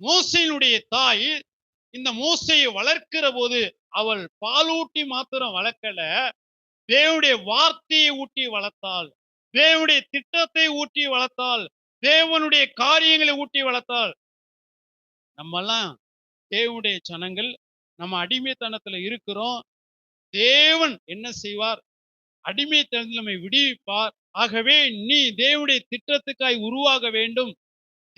மோசையினுடைய தாய் இந்த மோசையை வளர்க்கிற போது அவள் பாலூட்டி மாத்திரம் வளர்க்கல. தேவனுடைய வார்த்தையை ஊட்டி வளர்த்தாள். தேவனுடைய திட்டத்தை ஊட்டி வளர்த்தாள். தேவனுடைய காரியங்களை ஊட்டி வளர்த்தாள். நம்மெல்லாம் தேவனுடைய ஜனங்கள் நம்ம அடிமைத்தனத்துல இருக்கிறோம். தேவன் என்ன செய்வார்? அடிமைத்தனத்தில் நம்மை விடுவிப்பார். ஆகவே நீ தேவனுடைய திட்டத்துக்காய் உருவாக வேண்டும்.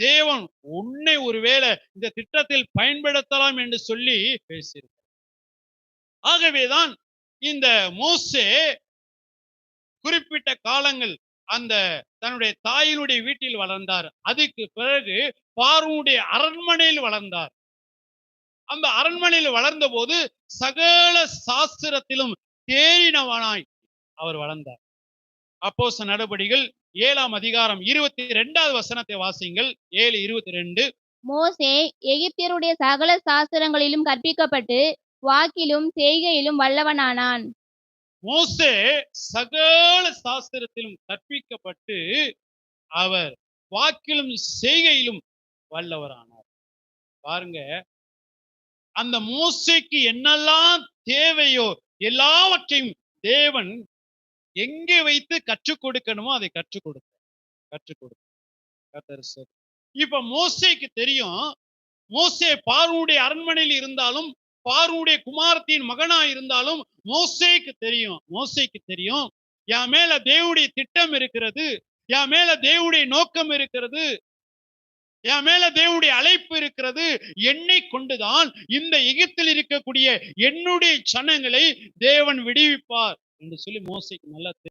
தேவன் உன்னை ஒருவேளை இந்த திட்டத்தில் பயன்படுத்தலாம் என்று சொல்லி பேசியிருக்கிறார். ஆகவேதான் இந்த மோசே குறிப்பிட்ட காலங்கள் அந்த தன்னுடைய தாயினுடைய வீட்டில் வளர்ந்தார். அதுக்கு பிறகு பார்வனுடைய அரண்மனையில் வளர்ந்தார். அந்த அரண்மனையில் வளர்ந்த போது சகல சாஸ்திரத்திலும் தேறினவனாய் அவர் வளர்ந்தார். அப்போச நடபடிகள் ஏழாம் அதிகாரம் இருபத்தி ரெண்டாவது வசனத்தை வாசிங்கள். ஏழு இருபத்தி ரெண்டு. மோசே எகிப்தியருடைய சகல சாஸ்திரங்களிலும் கற்பிக்கப்பட்டு வாக்கிலும் செய்கையிலும் வல்லவனானான். மோசே சகல சாஸ்திரத்திலும் கற்பிக்கப்பட்டு அவர் வாக்கிலும் செய்கையிலும் வல்லவரானார். பாருங்க அந்த மோசேக்கு என்னெல்லாம் தேவையோ எல்லாவற்றையும் தேவன் எங்கே வைத்து கற்றுக் கொடுக்கணுமோ அதை கற்றுக் கொடுக்க கற்றுக் கொடுத்தார் இப்ப மோசைக்கு தெரியும். மோசே பார்வனுடைய அரண்மனையில் இருந்தாலும் பார்வனுடைய குமாரத்தின் மகனா இருந்தாலும் மோசேக்கு தெரியும். மோசைக்கு தெரியும். என் மேல தேவனுடைய திட்டம் இருக்கிறது. என் மேல தேவுடைய நோக்கம் இருக்கிறது. என் மேல தேவனுடைய அழைப்பு இருக்கிறது. என்னை கொண்டுதான் இந்த எகிப்தில் இருக்கக்கூடிய என்னுடைய சனங்களை தேவன் விடுவிப்பார். என்று சொல்லி மோசைக்கு நல்லா தெரியும்